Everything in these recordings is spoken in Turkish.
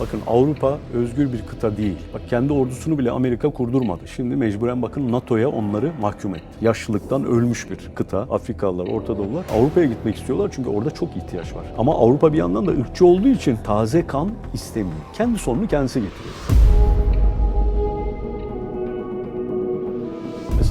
Bakın Avrupa özgür bir kıta değil. Bak kendi ordusunu bile Amerika kurdurmadı. Şimdi mecburen bakın NATO'ya onları mahkum etti. Yaşlılıktan ölmüş bir kıta. Afrikalılar, Orta Doğular Avrupa'ya gitmek istiyorlar çünkü orada çok ihtiyaç var. Ama Avrupa bir yandan da ırkçı olduğu için taze kan istemiyor. Kendi sorunu kendisi getiriyor.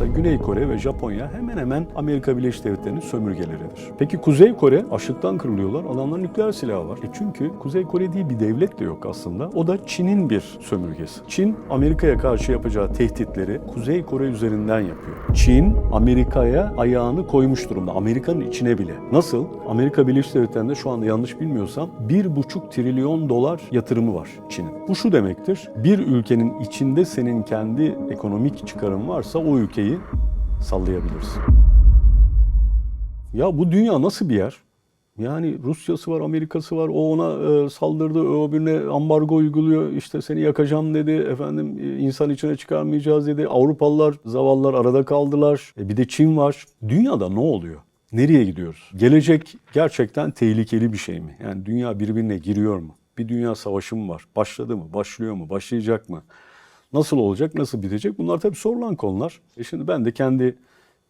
Mesela Güney Kore ve Japonya hemen hemen Amerika Birleşik Devletleri'nin sömürgeleridir. Peki Kuzey Kore açlıktan kırılıyorlar. Adamların nükleer silahı var. E çünkü Kuzey Kore diye bir devlet de yok aslında. O da Çin'in bir sömürgesi. Çin Amerika'ya karşı yapacağı tehditleri Kuzey Kore üzerinden yapıyor. Çin Amerika'ya ayağını koymuş durumda. Amerika'nın içine bile. Nasıl? Amerika Birleşik Devletleri'nde şu anda yanlış bilmiyorsam 1,5 trilyon dolar yatırımı var Çin'in. Bu şu demektir. Bir ülkenin içinde senin kendi ekonomik çıkarın varsa o ülkeyi sallayabilirsin. Ya bu dünya nasıl bir yer? Yani Rusya'sı var, Amerika'sı var. O ona e, saldırdı, o öbürüne ambargo uyguluyor. İşte seni yakacağım dedi. Efendim e, insan içine çıkarmayacağız dedi. Avrupalılar, zavallılar arada kaldılar. E, bir de Çin var. Dünyada ne oluyor? Nereye gidiyoruz? Gelecek gerçekten tehlikeli bir şey mi? Yani dünya birbirine giriyor mu? Bir dünya savaşı mı var? Başladı mı? Başlıyor mu? Başlayacak mı? Nasıl olacak? Nasıl bitecek? Bunlar tabii sorulan konular. E şimdi ben de kendi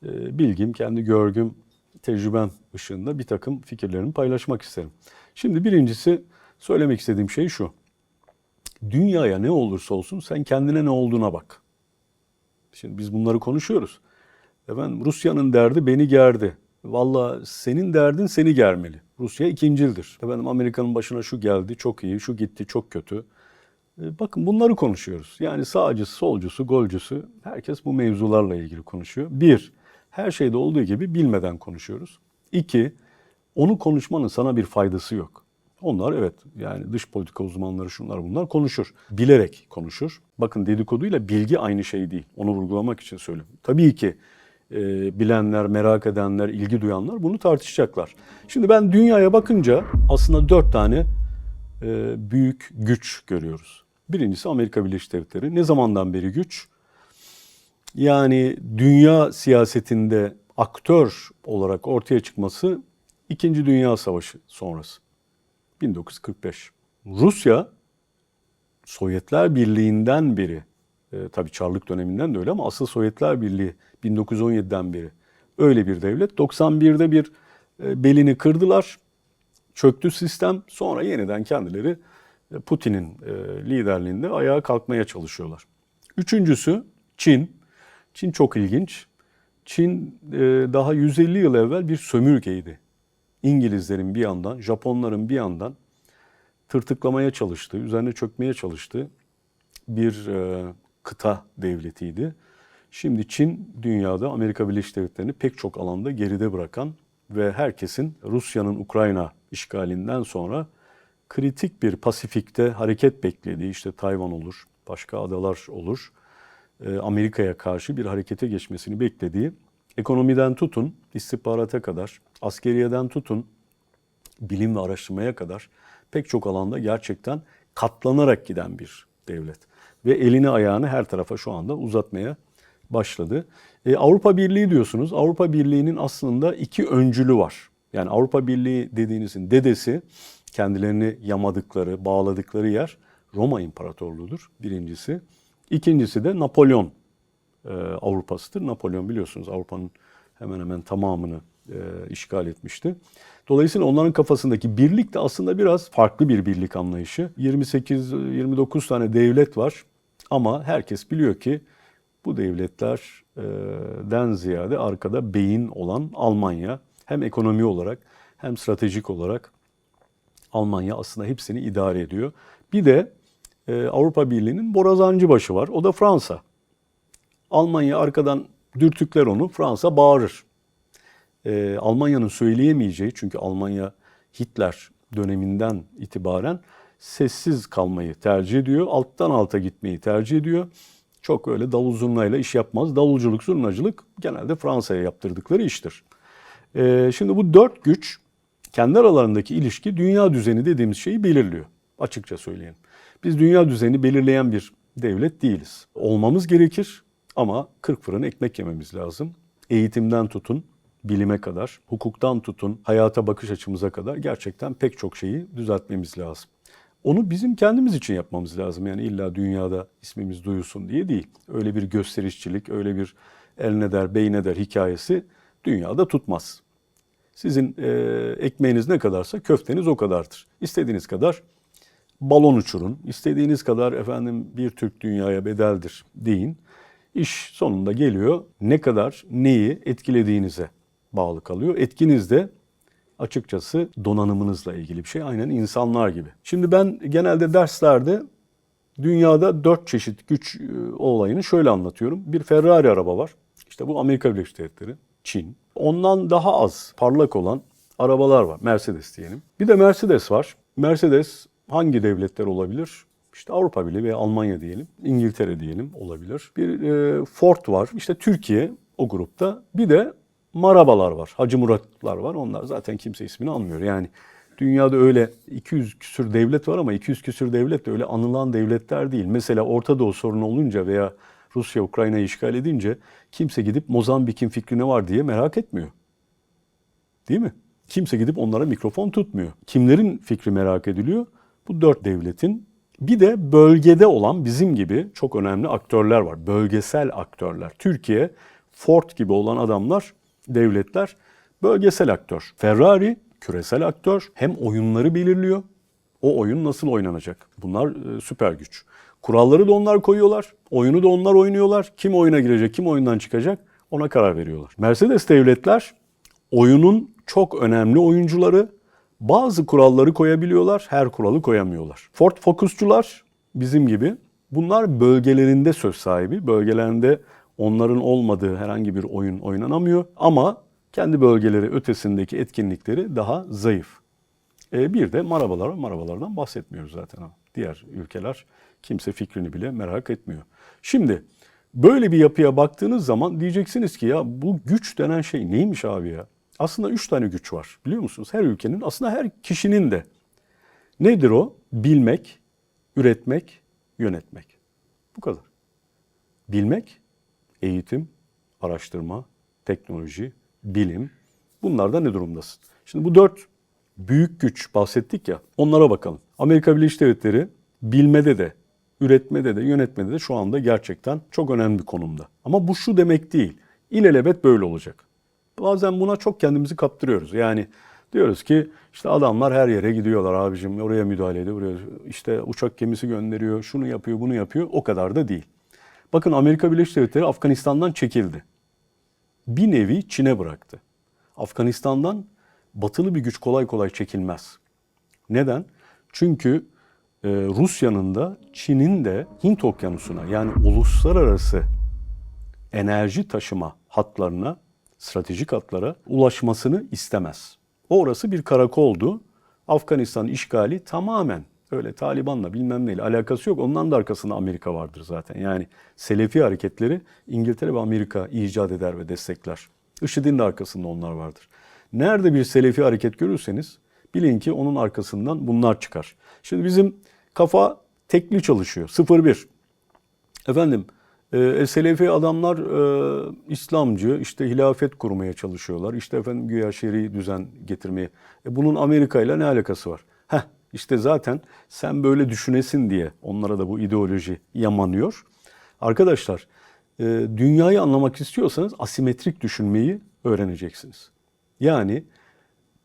e, bilgim, kendi görgüm, tecrübem ışığında bir takım fikirlerimi paylaşmak isterim. Şimdi birincisi söylemek istediğim şey şu. Dünyaya ne olursa olsun sen kendine ne olduğuna bak. Şimdi biz bunları konuşuyoruz. Efendim Rusya'nın derdi beni gerdi. Valla senin derdin seni germeli. Rusya ikincildir. Efendim Amerika'nın başına şu geldi, çok iyi, şu gitti, çok kötü. E, Bakın bunları konuşuyoruz. Yani sağcısı, solcusu, golcüsü herkes bu mevzularla ilgili konuşuyor. Bir, her şeyde olduğu gibi bilmeden konuşuyoruz. İki, onu konuşmanın sana bir faydası yok. Onlar evet yani dış politika uzmanları şunlar bunlar konuşur. Bilerek konuşur. Bakın dedikoduyla bilgi aynı şey değil. Onu vurgulamak için söylüyorum. Tabii ki e, bilenler, merak edenler, ilgi duyanlar bunu tartışacaklar. Şimdi ben dünyaya bakınca aslında dört tane e, büyük güç görüyoruz. Birincisi Amerika Birleşik Devletleri. Ne zamandan beri güç? Yani dünya siyasetinde aktör olarak ortaya çıkması İkinci Dünya Savaşı sonrası. 1945. Rusya Sovyetler Birliği'nden beri, e, tabii Çarlık döneminden de öyle ama asıl Sovyetler Birliği 1917'den beri öyle bir devlet. 91'de bir e, belini kırdılar, çöktü sistem. Sonra yeniden kendileri Putin'in e, liderliğinde ayağa kalkmaya çalışıyorlar. Üçüncüsü Çin. Çin çok ilginç. Çin e, daha 150 yıl evvel bir sömürgeydi. İngilizlerin bir yandan, Japonların bir yandan tırtıklamaya çalıştığı, üzerine çökmeye çalıştığı bir e, kıta devletiydi. Şimdi Çin dünyada Amerika Birleşik Devletleri'ni pek çok alanda geride bırakan ve herkesin Rusya'nın Ukrayna işgalinden sonra kritik bir Pasifik'te hareket beklediği, işte Tayvan olur, başka adalar olur, e, Amerika'ya karşı bir harekete geçmesini beklediği, ekonomiden tutun, istihbarata kadar, askeriyeden tutun, bilim ve araştırmaya kadar pek çok alanda gerçekten katlanarak giden bir devlet. Ve elini ayağını her tarafa şu anda uzatmaya başladı. E, Avrupa Birliği diyorsunuz. Avrupa Birliği'nin aslında iki öncülü var. Yani Avrupa Birliği dediğinizin dedesi kendilerini yamadıkları, bağladıkları yer Roma İmparatorluğu'dur birincisi. İkincisi de Napolyon e, Avrupa'sıdır. Napolyon biliyorsunuz Avrupa'nın hemen hemen tamamını e, işgal etmişti. Dolayısıyla onların kafasındaki birlik de aslında biraz farklı bir birlik anlayışı. 28-29 tane devlet var ama herkes biliyor ki bu devletlerden ziyade arkada beyin olan Almanya hem ekonomi olarak hem stratejik olarak Almanya aslında hepsini idare ediyor. Bir de e, Avrupa Birliği'nin borazancı başı var. O da Fransa. Almanya arkadan dürtükler onu. Fransa bağırır. E, Almanya'nın söyleyemeyeceği çünkü Almanya Hitler döneminden itibaren sessiz kalmayı tercih ediyor. Alttan alta gitmeyi tercih ediyor. Çok öyle davul zurnayla iş yapmaz. Davulculuk, zurnacılık genelde Fransa'ya yaptırdıkları iştir. E, şimdi bu dört güç kendi aralarındaki ilişki dünya düzeni dediğimiz şeyi belirliyor. Açıkça söyleyelim. Biz dünya düzeni belirleyen bir devlet değiliz. Olmamız gerekir ama 40 fırın ekmek yememiz lazım. Eğitimden tutun, bilime kadar, hukuktan tutun, hayata bakış açımıza kadar gerçekten pek çok şeyi düzeltmemiz lazım. Onu bizim kendimiz için yapmamız lazım. Yani illa dünyada ismimiz duyulsun diye değil. Öyle bir gösterişçilik, öyle bir eline der, beyne der hikayesi dünyada tutmaz. Sizin e, ekmeğiniz ne kadarsa köfteniz o kadardır. İstediğiniz kadar balon uçurun, istediğiniz kadar efendim bir Türk dünyaya bedeldir deyin. İş sonunda geliyor ne kadar neyi etkilediğinize bağlı kalıyor. Etkiniz de açıkçası donanımınızla ilgili bir şey. Aynen insanlar gibi. Şimdi ben genelde derslerde dünyada dört çeşit güç e, olayını şöyle anlatıyorum. Bir Ferrari araba var. İşte bu Amerika Birleşik Devletleri, Çin. Ondan daha az parlak olan arabalar var. Mercedes diyelim. Bir de Mercedes var. Mercedes hangi devletler olabilir? İşte Avrupa Birliği veya Almanya diyelim, İngiltere diyelim olabilir. Bir e, Ford var. İşte Türkiye o grupta. Bir de Marabalar var. Hacı Muratlar var. Onlar zaten kimse ismini almıyor. Yani dünyada öyle 200 küsür devlet var ama 200 küsür devlet de öyle anılan devletler değil. Mesela Orta Doğu sorunu olunca veya Rusya Ukrayna'yı işgal edince kimse gidip Mozambik'in fikri ne var diye merak etmiyor. Değil mi? Kimse gidip onlara mikrofon tutmuyor. Kimlerin fikri merak ediliyor? Bu dört devletin bir de bölgede olan bizim gibi çok önemli aktörler var. Bölgesel aktörler. Türkiye, Ford gibi olan adamlar, devletler bölgesel aktör. Ferrari küresel aktör. Hem oyunları belirliyor. O oyun nasıl oynanacak? Bunlar e, süper güç. Kuralları da onlar koyuyorlar. Oyunu da onlar oynuyorlar. Kim oyuna girecek, kim oyundan çıkacak ona karar veriyorlar. Mercedes devletler oyunun çok önemli oyuncuları. Bazı kuralları koyabiliyorlar, her kuralı koyamıyorlar. Ford Focus'cular bizim gibi. Bunlar bölgelerinde söz sahibi. Bölgelerinde onların olmadığı herhangi bir oyun oynanamıyor. Ama kendi bölgeleri ötesindeki etkinlikleri daha zayıf. E, bir de marabalar. Marabalardan bahsetmiyoruz zaten. Diğer ülkeler kimse fikrini bile merak etmiyor. Şimdi böyle bir yapıya baktığınız zaman diyeceksiniz ki ya bu güç denen şey neymiş abi ya? Aslında üç tane güç var biliyor musunuz? Her ülkenin aslında her kişinin de. Nedir o? Bilmek, üretmek, yönetmek. Bu kadar. Bilmek, eğitim, araştırma, teknoloji, bilim. Bunlarda ne durumdasın? Şimdi bu dört büyük güç bahsettik ya onlara bakalım. Amerika Birleşik Devletleri bilmede de, üretmede de, yönetmede de şu anda gerçekten çok önemli bir konumda. Ama bu şu demek değil. İlelebet böyle olacak. Bazen buna çok kendimizi kaptırıyoruz. Yani diyoruz ki işte adamlar her yere gidiyorlar abicim oraya müdahale ediyor, buraya işte uçak gemisi gönderiyor, şunu yapıyor, bunu yapıyor. O kadar da değil. Bakın Amerika Birleşik Devletleri Afganistan'dan çekildi. Bir nevi Çin'e bıraktı. Afganistan'dan batılı bir güç kolay kolay çekilmez. Neden? Çünkü Rusya'nın da Çin'in de Hint Okyanusu'na yani uluslararası enerji taşıma hatlarına, stratejik hatlara ulaşmasını istemez. Orası bir karakoldu. Afganistan işgali tamamen öyle Taliban'la bilmem neyle alakası yok. Ondan da arkasında Amerika vardır zaten. Yani Selefi hareketleri İngiltere ve Amerika icat eder ve destekler. IŞİD'in de arkasında onlar vardır. Nerede bir Selefi hareket görürseniz bilin ki onun arkasından bunlar çıkar. Şimdi bizim kafa tekli çalışıyor. 0-1. Efendim e, Selefi adamlar e, İslamcı, işte hilafet kurmaya çalışıyorlar. İşte efendim güya şer'i düzen getirmeye. E, bunun Amerika ile ne alakası var? Heh, işte zaten sen böyle düşünesin diye onlara da bu ideoloji yamanıyor. Arkadaşlar, e, dünyayı anlamak istiyorsanız asimetrik düşünmeyi öğreneceksiniz. Yani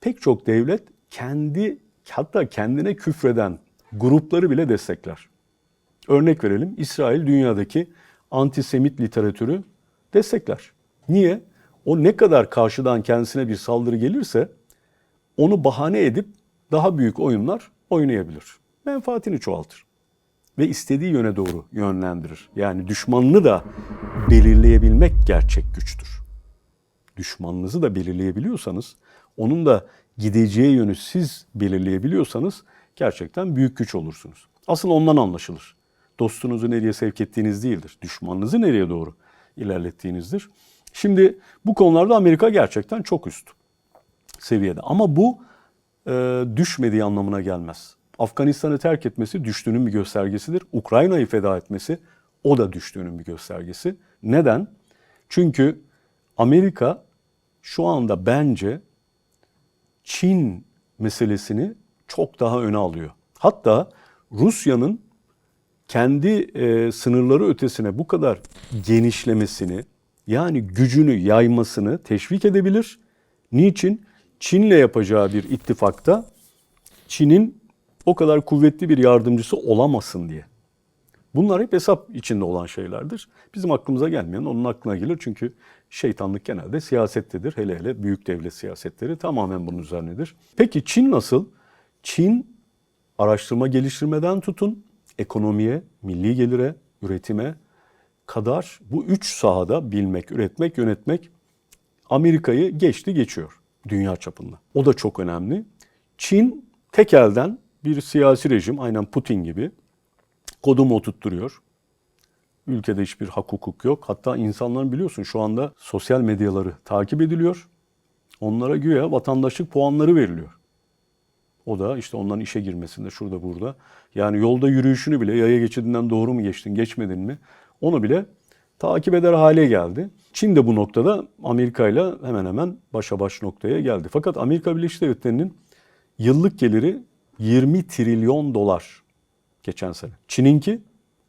pek çok devlet kendi hatta kendine küfreden grupları bile destekler. Örnek verelim İsrail dünyadaki antisemit literatürü destekler. Niye? O ne kadar karşıdan kendisine bir saldırı gelirse onu bahane edip daha büyük oyunlar oynayabilir. Menfaatini çoğaltır. Ve istediği yöne doğru yönlendirir. Yani düşmanını da belirleyebilmek gerçek güçtür. Düşmanınızı da belirleyebiliyorsanız, onun da gideceği yönü siz belirleyebiliyorsanız gerçekten büyük güç olursunuz. Asıl ondan anlaşılır. Dostunuzu nereye sevk ettiğiniz değildir. Düşmanınızı nereye doğru ilerlettiğinizdir. Şimdi bu konularda Amerika gerçekten çok üst seviyede. Ama bu e, düşmediği anlamına gelmez. Afganistan'ı terk etmesi düştüğünün bir göstergesidir. Ukrayna'yı feda etmesi o da düştüğünün bir göstergesi. Neden? Çünkü Amerika şu anda bence Çin meselesini çok daha öne alıyor. Hatta Rusya'nın kendi e, sınırları ötesine bu kadar genişlemesini yani gücünü yaymasını teşvik edebilir. Niçin? Çin'le yapacağı bir ittifakta Çin'in o kadar kuvvetli bir yardımcısı olamasın diye. Bunlar hep hesap içinde olan şeylerdir. Bizim aklımıza gelmeyen onun aklına gelir çünkü şeytanlık genelde siyasettedir. Hele hele büyük devlet siyasetleri tamamen bunun üzerinedir. Peki Çin nasıl? Çin araştırma geliştirmeden tutun ekonomiye, milli gelire, üretime kadar bu üç sahada bilmek, üretmek, yönetmek Amerika'yı geçti geçiyor dünya çapında. O da çok önemli. Çin tek elden bir siyasi rejim aynen Putin gibi kodumu oturtturuyor. Ülkede hiçbir hak hukuk yok. Hatta insanların biliyorsun şu anda sosyal medyaları takip ediliyor. Onlara güya vatandaşlık puanları veriliyor. O da işte onların işe girmesinde şurada burada. Yani yolda yürüyüşünü bile yaya geçidinden doğru mu geçtin geçmedin mi onu bile takip eder hale geldi. Çin de bu noktada Amerika ile hemen hemen başa baş noktaya geldi. Fakat Amerika Birleşik Devletleri'nin yıllık geliri 20 trilyon dolar geçen sene. Çin'inki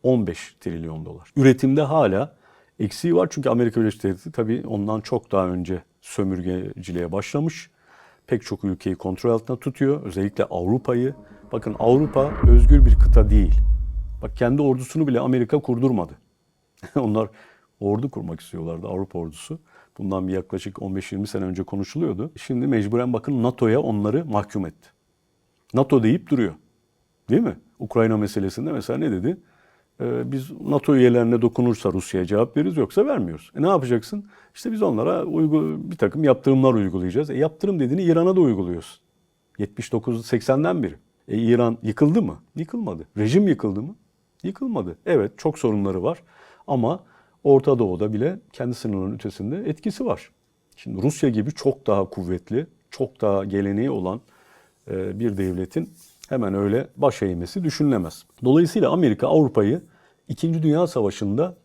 15 trilyon dolar. Üretimde hala eksiği var çünkü Amerika Birleşik Devletleri tabii ondan çok daha önce sömürgeciliğe başlamış. Pek çok ülkeyi kontrol altında tutuyor. Özellikle Avrupa'yı. Bakın Avrupa özgür bir kıta değil. Bak kendi ordusunu bile Amerika kurdurmadı. Onlar ordu kurmak istiyorlardı Avrupa ordusu. Bundan bir yaklaşık 15-20 sene önce konuşuluyordu. Şimdi mecburen bakın NATO'ya onları mahkum etti. NATO deyip duruyor. Değil mi? Ukrayna meselesinde mesela ne dedi? Ee, biz NATO üyelerine dokunursa Rusya'ya cevap veririz yoksa vermiyoruz. E ne yapacaksın? İşte biz onlara uygu, bir takım yaptırımlar uygulayacağız. E yaptırım dediğini İran'a da uyguluyoruz. 79-80'den beri. E İran yıkıldı mı? Yıkılmadı. Rejim yıkıldı mı? Yıkılmadı. Evet çok sorunları var ama Orta Doğu'da bile kendi sınırlarının ötesinde etkisi var. Şimdi Rusya gibi çok daha kuvvetli, çok daha geleneği olan e, bir devletin hemen öyle baş eğmesi düşünülemez. Dolayısıyla Amerika Avrupa'yı 2. Dünya Savaşı'nda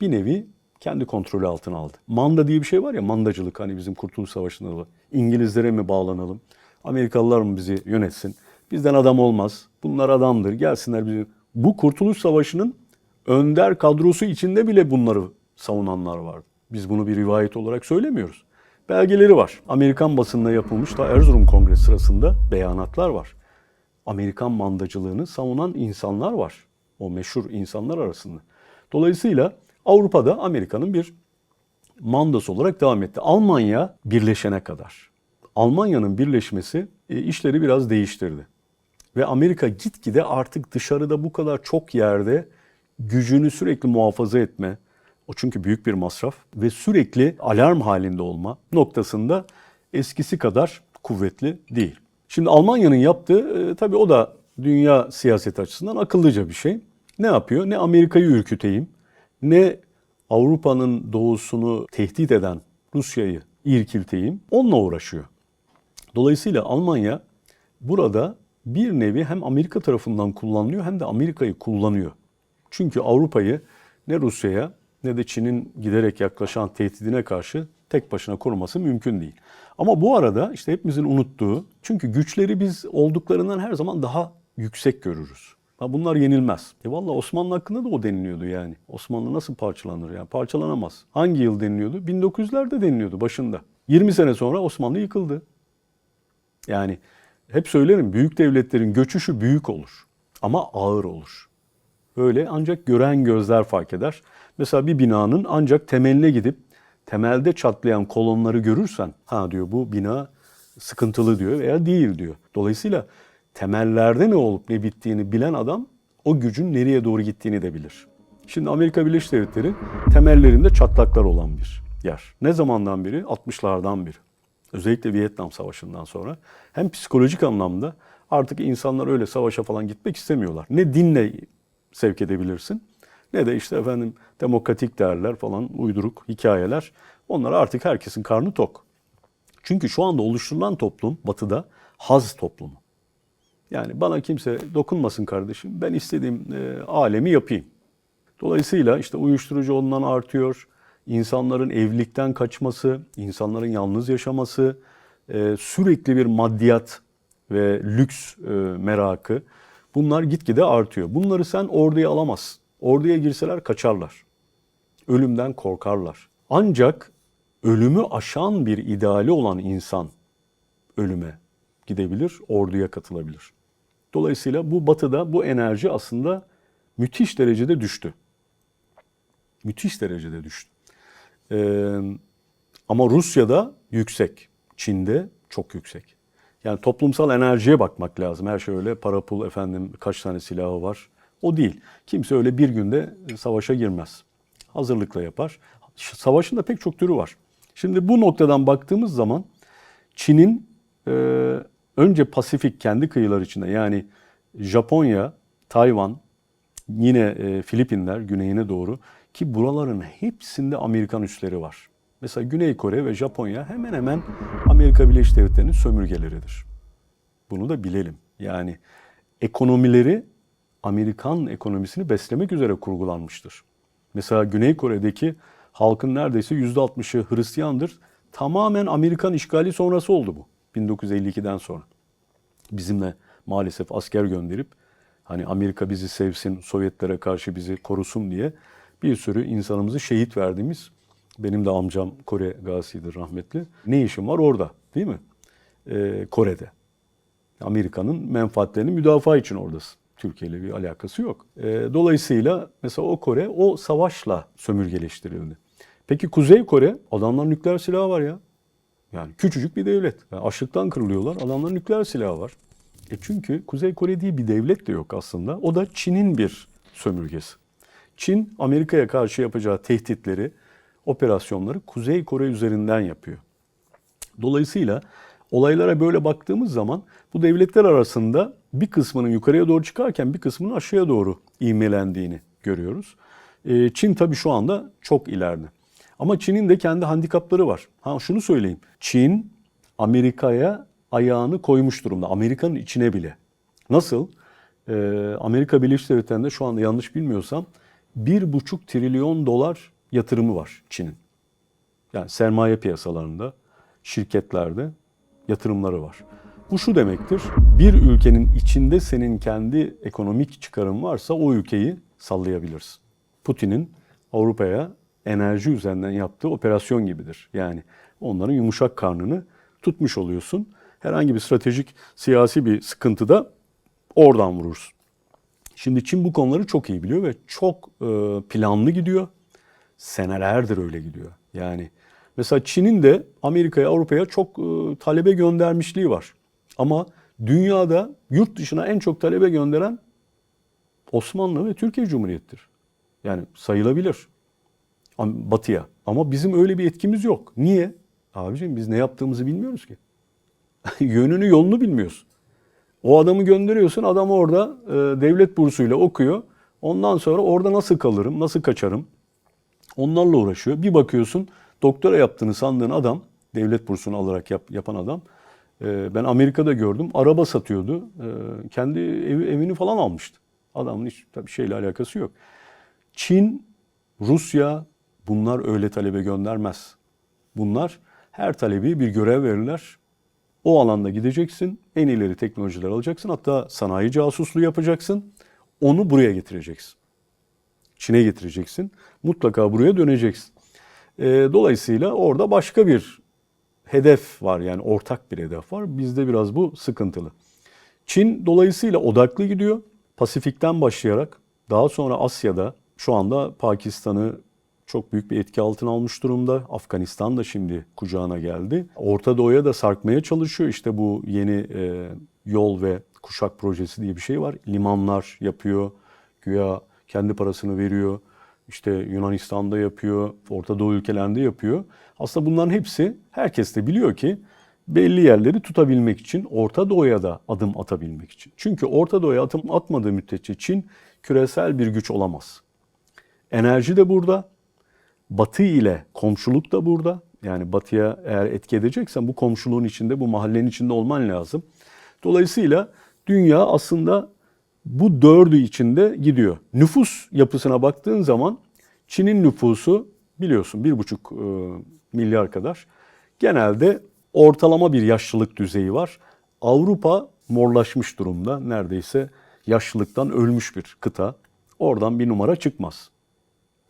bir nevi kendi kontrolü altına aldı. Manda diye bir şey var ya mandacılık hani bizim Kurtuluş Savaşı'nda da. İngilizlere mi bağlanalım? Amerikalılar mı bizi yönetsin? Bizden adam olmaz. Bunlar adamdır. Gelsinler bizi. Bu Kurtuluş Savaşı'nın önder kadrosu içinde bile bunları savunanlar vardı. Biz bunu bir rivayet olarak söylemiyoruz. Belgeleri var. Amerikan basında yapılmış da Erzurum Kongresi sırasında beyanatlar var. Amerikan mandacılığını savunan insanlar var. O meşhur insanlar arasında. Dolayısıyla Avrupa'da Amerika'nın bir mandası olarak devam etti. Almanya birleşene kadar. Almanya'nın birleşmesi e, işleri biraz değiştirdi. Ve Amerika gitgide artık dışarıda bu kadar çok yerde gücünü sürekli muhafaza etme, o çünkü büyük bir masraf ve sürekli alarm halinde olma noktasında eskisi kadar kuvvetli değil. Şimdi Almanya'nın yaptığı e, tabii o da dünya siyaseti açısından akıllıca bir şey. Ne yapıyor? Ne Amerika'yı ürküteyim, ne Avrupa'nın doğusunu tehdit eden Rusya'yı irkilteyim. Onunla uğraşıyor. Dolayısıyla Almanya burada bir nevi hem Amerika tarafından kullanılıyor hem de Amerika'yı kullanıyor. Çünkü Avrupa'yı ne Rusya'ya ne de Çin'in giderek yaklaşan tehdidine karşı tek başına koruması mümkün değil. Ama bu arada işte hepimizin unuttuğu, çünkü güçleri biz olduklarından her zaman daha yüksek görürüz. Bunlar yenilmez. E valla Osmanlı hakkında da o deniliyordu yani. Osmanlı nasıl parçalanır yani? Parçalanamaz. Hangi yıl deniliyordu? 1900'lerde deniliyordu başında. 20 sene sonra Osmanlı yıkıldı. Yani hep söylerim büyük devletlerin göçüşü büyük olur ama ağır olur. Öyle ancak gören gözler fark eder. Mesela bir binanın ancak temeline gidip temelde çatlayan kolonları görürsen ha diyor bu bina sıkıntılı diyor veya değil diyor. Dolayısıyla temellerde ne olup ne bittiğini bilen adam o gücün nereye doğru gittiğini de bilir. Şimdi Amerika Birleşik Devletleri temellerinde çatlaklar olan bir yer. Ne zamandan beri? 60'lardan beri. Özellikle Vietnam Savaşı'ndan sonra. Hem psikolojik anlamda artık insanlar öyle savaşa falan gitmek istemiyorlar. Ne dinle sevk edebilirsin ne de işte efendim demokratik değerler falan uyduruk hikayeler. Onlar artık herkesin karnı tok. Çünkü şu anda oluşturulan toplum batıda haz toplumu. Yani bana kimse dokunmasın kardeşim. Ben istediğim e, alemi yapayım. Dolayısıyla işte uyuşturucu ondan artıyor. İnsanların evlilikten kaçması, insanların yalnız yaşaması, e, sürekli bir maddiyat ve lüks e, merakı. Bunlar gitgide artıyor. Bunları sen orduya alamazsın. Orduya girseler kaçarlar. Ölümden korkarlar. Ancak ölümü aşan bir ideali olan insan ölüme gidebilir, orduya katılabilir. Dolayısıyla bu batıda bu enerji aslında müthiş derecede düştü. Müthiş derecede düştü. Ee, ama Rusya'da yüksek, Çin'de çok yüksek. Yani toplumsal enerjiye bakmak lazım. Her şey öyle para pul efendim kaç tane silahı var. O değil. Kimse öyle bir günde savaşa girmez. Hazırlıkla yapar. Savaşın da pek çok türü var. Şimdi bu noktadan baktığımız zaman Çin'in e, önce Pasifik kendi kıyılar içinde yani Japonya, Tayvan, yine e, Filipinler güneyine doğru ki buraların hepsinde Amerikan üsleri var. Mesela Güney Kore ve Japonya hemen hemen Amerika Birleşik Devletleri'nin sömürgeleridir. Bunu da bilelim. Yani ekonomileri Amerikan ekonomisini beslemek üzere kurgulanmıştır. Mesela Güney Kore'deki halkın neredeyse %60'ı Hristiyandır. Tamamen Amerikan işgali sonrası oldu bu. 1952'den sonra. Bizimle maalesef asker gönderip hani Amerika bizi sevsin, Sovyetlere karşı bizi korusun diye bir sürü insanımızı şehit verdiğimiz benim de amcam Kore gazisidir rahmetli. Ne işim var orada değil mi? Ee, Kore'de. Amerika'nın menfaatlerini müdafaa için oradasın. Türkiye ile bir alakası yok. Ee, dolayısıyla mesela o Kore o savaşla sömürgeleştirildi. Peki Kuzey Kore adamların nükleer silahı var ya. Yani küçücük bir devlet. Yani açlıktan kırılıyorlar. Adamların nükleer silahı var. E çünkü Kuzey Kore diye bir devlet de yok aslında. O da Çin'in bir sömürgesi. Çin Amerika'ya karşı yapacağı tehditleri, operasyonları Kuzey Kore üzerinden yapıyor. Dolayısıyla olaylara böyle baktığımız zaman bu devletler arasında bir kısmının yukarıya doğru çıkarken bir kısmının aşağıya doğru ivmelendiğini görüyoruz. Ee, Çin tabii şu anda çok ileride. Ama Çin'in de kendi handikapları var. Ha şunu söyleyeyim. Çin Amerika'ya ayağını koymuş durumda. Amerika'nın içine bile. Nasıl? Ee, Amerika Birleşik Devletleri'nde şu anda yanlış bilmiyorsam 1,5 trilyon dolar yatırımı var Çin'in. Yani sermaye piyasalarında, şirketlerde yatırımları var. Bu şu demektir. Bir ülkenin içinde senin kendi ekonomik çıkarın varsa o ülkeyi sallayabilirsin. Putin'in Avrupa'ya enerji üzerinden yaptığı operasyon gibidir. Yani onların yumuşak karnını tutmuş oluyorsun. Herhangi bir stratejik siyasi bir sıkıntıda oradan vurursun. Şimdi Çin bu konuları çok iyi biliyor ve çok e, planlı gidiyor. Senelerdir öyle gidiyor. Yani mesela Çin'in de Amerika'ya, Avrupa'ya çok e, talebe göndermişliği var. Ama dünyada yurt dışına en çok talebe gönderen Osmanlı ve Türkiye Cumhuriyeti'dir. Yani sayılabilir. Batı'ya. Ama bizim öyle bir etkimiz yok. Niye? Abiciğim biz ne yaptığımızı bilmiyoruz ki. Yönünü yolunu bilmiyoruz. O adamı gönderiyorsun. Adam orada e, devlet bursuyla okuyor. Ondan sonra orada nasıl kalırım, nasıl kaçarım? Onlarla uğraşıyor. Bir bakıyorsun doktora yaptığını sandığın adam, devlet bursunu alarak yap, yapan adam, ben Amerika'da gördüm. Araba satıyordu. E, kendi evi, evini falan almıştı. Adamın hiç tabii şeyle alakası yok. Çin, Rusya bunlar öyle talebe göndermez. Bunlar her talebi bir görev verirler. O alanda gideceksin, en ileri teknolojiler alacaksın. Hatta sanayi casusluğu yapacaksın. Onu buraya getireceksin. Çin'e getireceksin. Mutlaka buraya döneceksin. E, dolayısıyla orada başka bir hedef var yani ortak bir hedef var. Bizde biraz bu sıkıntılı. Çin dolayısıyla odaklı gidiyor. Pasifik'ten başlayarak daha sonra Asya'da şu anda Pakistan'ı çok büyük bir etki altına almış durumda. Afganistan da şimdi kucağına geldi. Orta Doğu'ya da sarkmaya çalışıyor. İşte bu yeni e, yol ve kuşak projesi diye bir şey var. Limanlar yapıyor. Güya kendi parasını veriyor. İşte Yunanistan'da yapıyor. Orta Doğu ülkelerinde yapıyor. Aslında bunların hepsi herkes de biliyor ki belli yerleri tutabilmek için Orta Doğu'ya da adım atabilmek için. Çünkü Orta Doğu'ya adım atmadığı müddetçe Çin küresel bir güç olamaz. Enerji de burada. Batı ile komşuluk da burada. Yani batıya eğer etki edeceksen bu komşuluğun içinde, bu mahallenin içinde olman lazım. Dolayısıyla dünya aslında bu dördü içinde gidiyor. Nüfus yapısına baktığın zaman Çin'in nüfusu biliyorsun bir buçuk e, milyar kadar. Genelde ortalama bir yaşlılık düzeyi var. Avrupa morlaşmış durumda. Neredeyse yaşlılıktan ölmüş bir kıta. Oradan bir numara çıkmaz.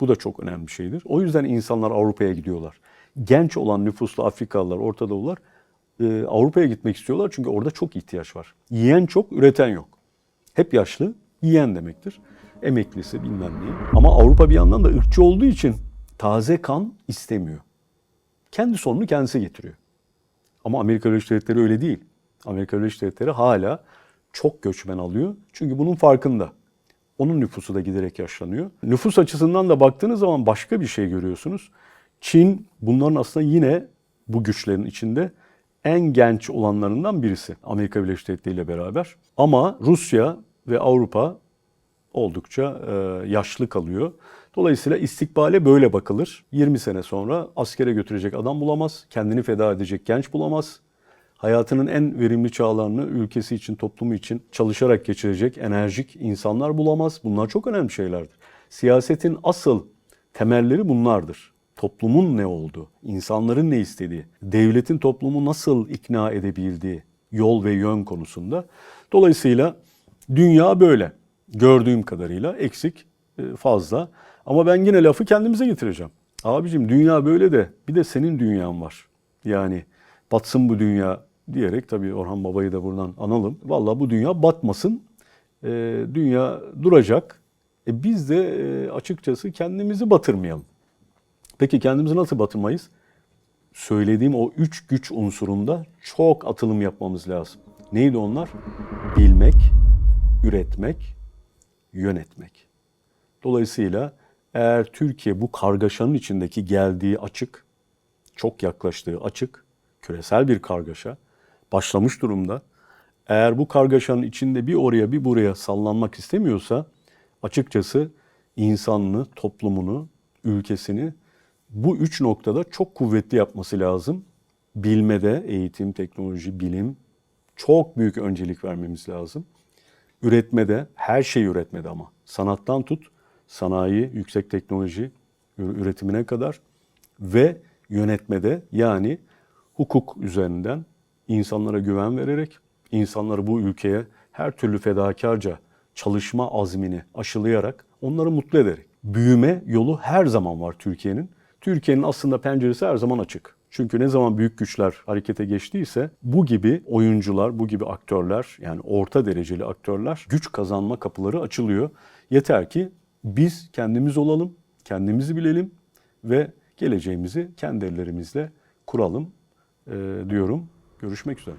Bu da çok önemli bir şeydir. O yüzden insanlar Avrupa'ya gidiyorlar. Genç olan nüfuslu Afrikalılar, Orta Doğular e, Avrupa'ya gitmek istiyorlar çünkü orada çok ihtiyaç var. Yiyen çok, üreten yok. Hep yaşlı, yiyen demektir. Emeklisi bilmem neyi. Ama Avrupa bir yandan da ırkçı olduğu için taze kan istemiyor. Kendi sonunu kendisi getiriyor. Ama Amerika Birleşik Devletleri öyle değil. Amerika Birleşik Devletleri hala çok göçmen alıyor. Çünkü bunun farkında. Onun nüfusu da giderek yaşlanıyor. Nüfus açısından da baktığınız zaman başka bir şey görüyorsunuz. Çin bunların aslında yine bu güçlerin içinde en genç olanlarından birisi. Amerika Birleşik Devletleri ile beraber. Ama Rusya ve Avrupa oldukça yaşlı kalıyor. Dolayısıyla istikbale böyle bakılır. 20 sene sonra askere götürecek adam bulamaz, kendini feda edecek genç bulamaz. Hayatının en verimli çağlarını ülkesi için, toplumu için çalışarak geçirecek enerjik insanlar bulamaz. Bunlar çok önemli şeylerdir. Siyasetin asıl temelleri bunlardır. Toplumun ne olduğu, insanların ne istediği, devletin toplumu nasıl ikna edebildiği, yol ve yön konusunda. Dolayısıyla dünya böyle. Gördüğüm kadarıyla eksik e, fazla. Ama ben yine lafı kendimize getireceğim. Abicim dünya böyle de bir de senin dünyan var. Yani batsın bu dünya diyerek tabii Orhan Baba'yı da buradan analım. Vallahi bu dünya batmasın. E, dünya duracak. E, biz de e, açıkçası kendimizi batırmayalım. Peki kendimizi nasıl batırmayız? Söylediğim o üç güç unsurunda çok atılım yapmamız lazım. Neydi onlar? Bilmek, üretmek, yönetmek. Dolayısıyla eğer Türkiye bu kargaşanın içindeki geldiği açık, çok yaklaştığı açık, küresel bir kargaşa başlamış durumda. Eğer bu kargaşanın içinde bir oraya bir buraya sallanmak istemiyorsa açıkçası insanını, toplumunu, ülkesini bu üç noktada çok kuvvetli yapması lazım. Bilmede, eğitim, teknoloji, bilim çok büyük öncelik vermemiz lazım. Üretmede, her şeyi üretmede ama. Sanattan tut, sanayi, yüksek teknoloji üretimine kadar ve yönetmede yani hukuk üzerinden insanlara güven vererek, insanları bu ülkeye her türlü fedakarca çalışma azmini aşılayarak onları mutlu ederek. Büyüme yolu her zaman var Türkiye'nin. Türkiye'nin aslında penceresi her zaman açık. Çünkü ne zaman büyük güçler harekete geçtiyse bu gibi oyuncular, bu gibi aktörler yani orta dereceli aktörler güç kazanma kapıları açılıyor. Yeter ki biz kendimiz olalım, kendimizi bilelim ve geleceğimizi kendi ellerimizle kuralım e, diyorum. Görüşmek üzere.